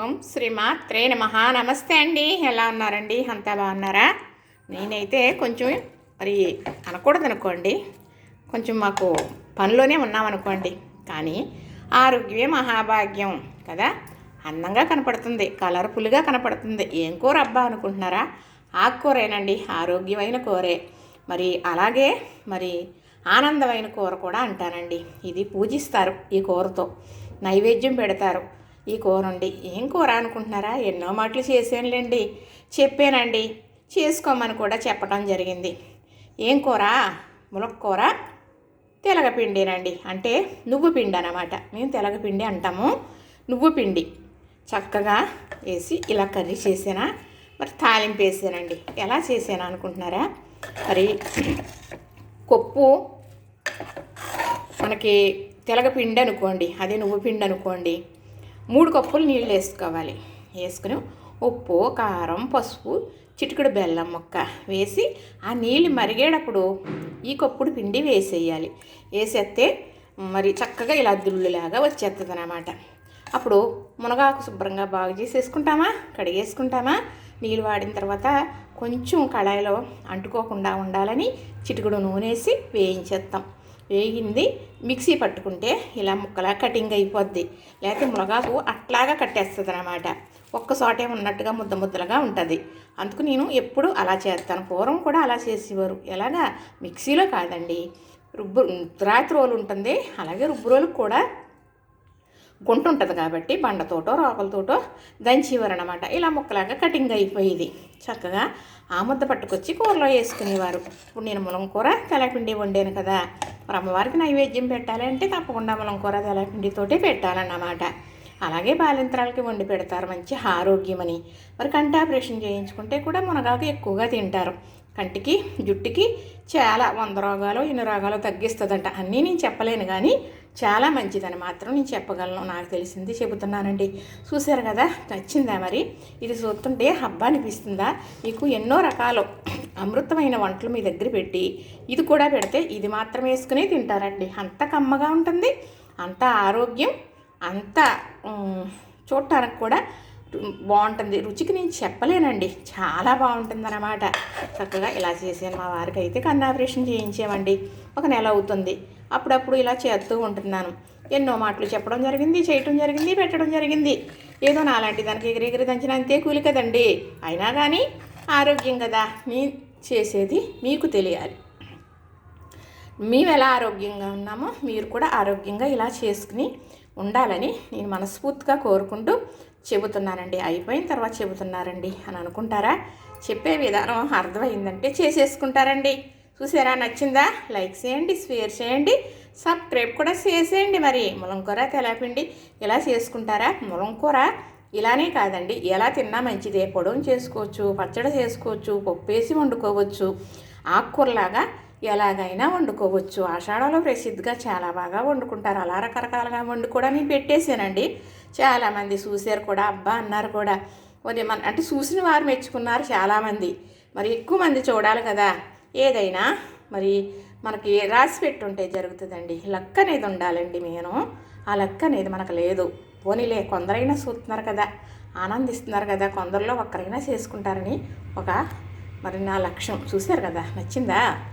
ఓం శ్రీమాత్రే నమ. నమస్తే అండి. ఎలా ఉన్నారండి? అంతా బాగున్నారా? నేనైతే కొంచెం మరి అనకూడదు అనుకోండి కొంచెం మాకు పనిలోనే ఉన్నామనుకోండి. కానీ ఆరోగ్యమే మహాభాగ్యం కదా? అందంగా కనపడుతుంది. కలర్ఫుల్గా కనపడుతుంది. ఏం కూర అబ్బా అనుకుంటున్నారా? ఆకుకూరేనండి. ఆరోగ్యమైన కూరే. మరి అలాగే మరి ఆనందమైన కూర కూడా అంటానండి. ఇది పూజిస్తారు ఈ కూరతో. నైవేద్యం పెడతారు. ఈ కూర ఉండి ఏం కూర అనుకుంటున్నారా ఎన్నో మాటలు చేసానులేండి చెప్పానండి. చేసుకోమని కూడా చెప్పడం జరిగింది. ఏం కూర? ములక్కూర తెలగపిండినండి. అంటే నువ్వు పిండి అనమాట మేము తెలగపిండి అంటాము. నువ్వు పిండి. చక్కగా వేసి ఇలా కర్రీ చేసానా? మరి తాలింపు వేసానండి. ఎలా చేసాను అనుకుంటున్నారా? మరి కొప్పు మనకి తెలగపిండి అనుకోండి. అదే నువ్వు పిండి అనుకోండి. మూడు కప్పులు నీళ్ళు వేసుకోవాలి. వేసుకుని ఉప్పు కారం పసుపు చిటికెడు బెల్లం ముక్క వేసి ఆ నీళ్ళు మరిగేటప్పుడు ఈ కప్పుడు పిండి వేసేయాలి. వేసేస్తే మరి చక్కగా ఇలా దుళ్ళులాగా వచ్చేస్తుంది అనమాట అప్పుడు మునగాకు శుభ్రంగా బాగు చేసేసుకుంటామా? కడిగేసుకుంటామా? నీళ్ళు వాడిన తర్వాత కొంచెం కళాయిలో అంటుకోకుండా ఉండాలని చిటికెడు నూనె వేసి వేయించేస్తాం వేగింది. మిక్సీ పట్టుకుంటే ఇలా ముక్కలా కటింగ్ అయిపోద్ది. లేకపోతే మునగాకు అట్లాగా కట్టేస్తుంది అనమాట ఒక్కసోటే ఉన్నట్టుగా ముద్ద ముద్దలుగా ఉంటుంది. అందుకు నేను ఎప్పుడు అలా చేస్తాను. పూర్వం కూడా అలా చేసేవారు. ఎలాగా? మిక్సీలో కాదండి. రుబ్బు రాత్రి రోలు ఉంటుంది. అలాగే రుబ్బు రోలు కూడా గుంట ఉంటుంది కాబట్టి బండతోటో రోకలతోటో దంచేవారు అనమాట ఇలా ముక్కలాగా కటింగ్ అయిపోయేది. చక్కగా ఆ ముద్ద పట్టుకొచ్చి కూరలో వేసుకునేవారు. ఇప్పుడు నేను ములం కూర తెలపిండి వండాను కదా. మరి అమ్మవారికి నైవేద్యం పెట్టాలంటే తప్పకుండా ములం కూర తెలపిండితోటే పెట్టాలన్నమాట. అలాగే బాలింతరాలకి వండి పెడతారు. మంచి ఆరోగ్యమని. మరి కంటి ఆపరేషన్ చేయించుకుంటే కూడా మునగాకు ఎక్కువగా తింటారు. కంటికి జుట్టుకి చాలా వంద రోగాలు ఇన్ని రోగాలు తగ్గిస్తుందంట. అన్నీ నేను చెప్పలేను కానీ చాలా మంచిదని మాత్రం నేను చెప్పగలను నాకు తెలిసింది చెబుతున్నానండి. చూశారు కదా నచ్చిందా మరి? ఇది చూస్తుంటే హబ్బా అనిపిస్తుందా? మీకు ఎన్నో రకాలు అమృతమైన వంటలు మీ దగ్గర పెట్టి ఇది కూడా పెడితే ఇది మాత్రం వేసుకునే తింటారండి. అంత కమ్మగా ఉంటుంది అంత ఆరోగ్యం అంత చూడటానికి కూడా బాగుంటుంది. రుచికి నేను చెప్పలేనండి. చాలా బాగుంటుంది అన్నమాట చక్కగా ఇలా చేసాను మా వారికి అయితే కన్ను ఆపరేషన్ చేయించామండి ఒక నెల అవుతుంది. అప్పుడప్పుడు ఇలా చేస్తూ ఉంటున్నాను. ఎన్నో మాటలు చెప్పడం జరిగింది చేయటం జరిగింది పెట్టడం జరిగింది. ఏదో నాలాంటి దానికి ఎగిరెగిరి దంచిన అంతే కూలి కదండి. అయినా కానీ ఆరోగ్యం కదా మీ చేసేది మీకు తెలియాలి. మేము ఎలా ఆరోగ్యంగా ఉన్నామో మీరు కూడా ఆరోగ్యంగా ఇలా చేసుకుని ఉండాలని నేను మనస్ఫూర్తిగా కోరుకుంటూ చెబుతున్నానండి. అయిపోయిన తర్వాత చెబుతున్నారండి అని అనుకుంటారా? చెప్పే విధానం అర్థమైందంటే చేసేసుకుంటారండి. చూసారా? నచ్చిందా? లైక్ చేయండి షేర్ చేయండి సబ్స్క్రైబ్ కూడా చేసేయండి మరి. ములంకూర తెలాపిండి ఇలా చేసుకుంటారా? ములంకూర ఇలానే కాదండి. ఎలా తిన్నా మంచిదే. పొడవు చేసుకోవచ్చు పచ్చడి చేసుకోవచ్చు పప్పు వేసి వండుకోవచ్చు. ఆకుకూరలాగా ఎలాగైనా వండుకోవచ్చు. ఆషాఢంలో ప్రసిద్ధిగా చాలా బాగా వండుకుంటారు. అలా రకరకాలుగా వండు కూడా నేను పెట్టేశానండి. చాలామంది చూశారు కూడా. అబ్బా అన్నారు కూడా. మరి మన అంటే చూసిన వారు మెచ్చుకున్నారు చాలామంది మరి ఎక్కువ మంది చూడాలి కదా. ఏదైనా మరి మనకి రాసి పెట్టుంటే జరుగుతుందండి. లక్క అనేది ఉండాలండి నేను ఆ లక్క అనేది మనకు లేదు. పోనీలే కొందరైనా చూస్తున్నారు కదా ఆనందిస్తున్నారు కదా కొందరిలో ఒక్కరైనా చేసుకుంటారని ఒక మరి నా లక్ష్యం. చూశారు కదా నచ్చిందా?